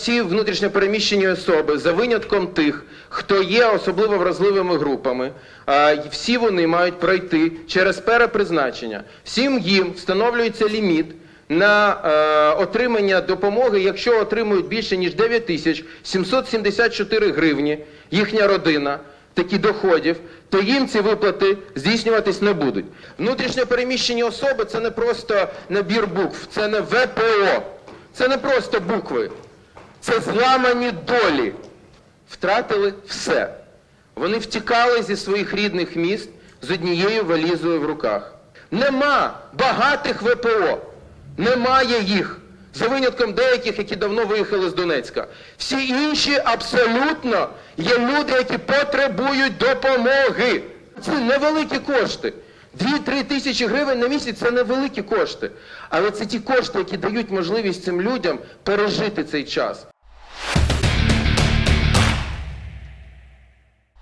Всі внутрішньопереміщені особи, за винятком тих, хто є особливо вразливими групами, всі вони мають пройти через перепризначення. Всім їм встановлюється ліміт на е, отримання допомоги, якщо отримують більше ніж 9 тисяч 774 гривні, їхня родина, такі доходів, то їм ці виплати здійснюватись не будуть. Внутрішньо переміщені особи це не просто набір букв, це не ВПО, це не просто букви, це зламані долі. Втратили все. Вони втікали зі своїх рідних міст з однією валізою в руках. Нема багатих ВПО. Немає їх. За винятком деяких, які давно виїхали з Донецька. Всі інші абсолютно є люди, які потребують допомоги. Це невеликі кошти. 2-3 тисячі гривень на місяць це невеликі кошти. Але це ті кошти, які дають можливість цим людям пережити цей час.